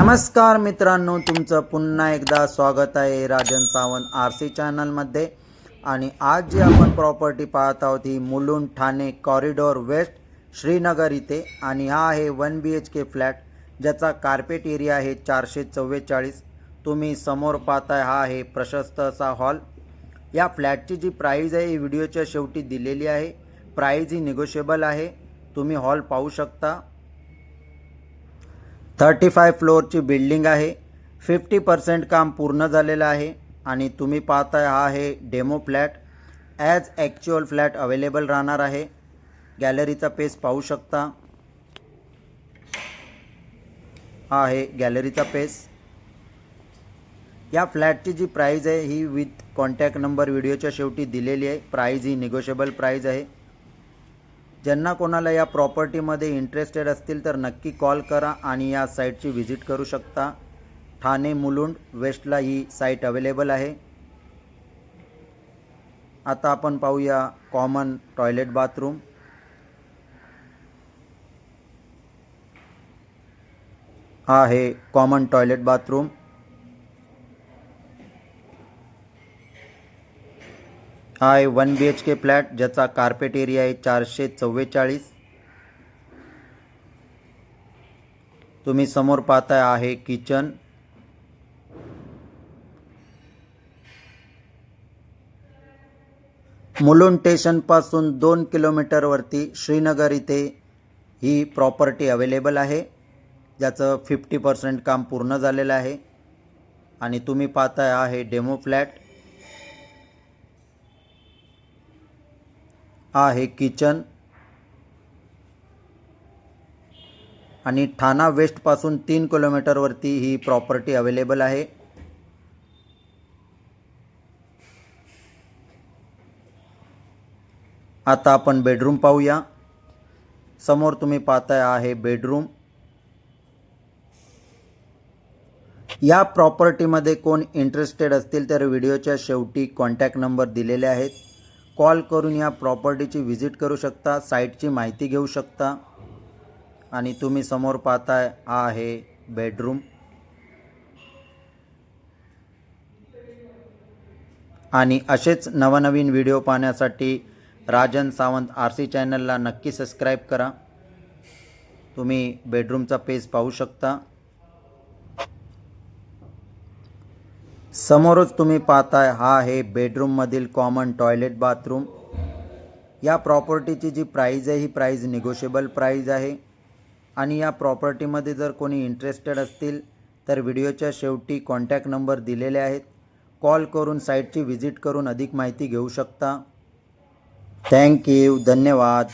नमस्कार मित्रांनो तुमचं पुन्हा एकदा स्वागत आहे राजन सावंत आर सी चॅनलमध्ये आणि आज जी आपण प्रॉपर्टी पाहत आहोत ही मुलुंड ठाणे कॉरिडॉर वेस्ट श्रीनगर इथे. आणि हा आहे one B H K flat ज्याचा कार्पेट एरिया आहे चारशे चव्वेचाळीस. तुम्ही समोर पाहताय हा आहे प्रशस्त असा हॉल या फ्लॅटची जी प्राईज आहे ही व्हिडिओच्या शेवटी दिलेली आहे. प्राईज ही निगोशिएबल आहे. तुम्ही हॉल पाहू शकता. थर्टी फाय फ्लोअरची बिल्डिंग आहे. फिफ्टी पर्सेंट काम पूर्ण झालेलं आहे आणि तुम्ही पाहताय हा आहे demo flat. As actual flat available राहणार आहे. गॅलरीचा पेस पाहू शकता. हा आहे गॅलरीचा पेस या फ्लॅटची जी प्राईज आहे ही विथ कॉन्टॅक्ट नंबर व्हिडिओच्या शेवटी दिलेली आहे. प्राईज ही निगोशिएबल प्राईज आहे. ज्यांना कोणाला या प्रॉपर्टीमध्ये इंटरेस्टेड असतील तर नक्की कॉल करा आणि या साईटची व्हिजिट करू शकता. ठाणे मुलुंड वेस्टला ही साईट अवेलेबल आहे. आता आपण पाहूया कॉमन टॉयलेट बाथरूम. हा आहे कॉमन टॉयलेट बाथरूम. हा आहे one B H K flat ज्याचा कार्पेट एरिया आहे चारशे चव्वेचाळीस. तुम्ही समोर पाहताय आहे किचन मुलुंड स्टेशनपासून दोन किलोमीटरवरती श्रीनगर इथे ही प्रॉपर्टी अवेलेबल आहे. ज्याचं फिफ्टी पर्सेंट काम पूर्ण झालेलं आहे. आणि तुम्ही पाहताय आहे डेमो फ्लॅट आहे किचन आणि ठाणा वेस्टपासून तीन किलोमीटरवरती ही प्रॉपर्टी अवेलेबल आहे. आता आपण बेडरूम पाहूया. समोर तुम्ही पाहताय आहे बेडरूम. या प्रॉपर्टीमध्ये कोण इंटरेस्टेड असतील तर व्हिडिओच्या शेवटी कॉन्टॅक्ट नंबर दिलेले आहेत. कॉल करून या प्रॉपर्टीची व्हिजिट करू शकता साईटची माहिती घेऊ शकता. आणि तुम्ही समोर पाहताय हा आहे बेडरूम. आणि असेच नवनवीन व्हिडिओ पाहण्यासाठी राजन सावंत आर सी चॅनलला नक्की सबस्क्राईब करा. तुम्ही बेडरूमचा पेज पाहू शकता. समोरच तुम्ही पाहताय हा आहे बेडरूममधील कॉमन टॉयलेट बाथरूम या प्रॉपर्टीची जी प्राईज आहे ही प्राईज निगोशिएबल प्राईज आहे. आणि या प्रॉपर्टीमध्ये जर कोणी इंटरेस्टेड असतील तर व्हिडिओच्या शेवटी कॉन्टॅक्ट नंबर दिलेले आहेत. कॉल करून साईटची व्हिजिट करून अधिक माहिती घेऊ शकता. थँक्यू धन्यवाद.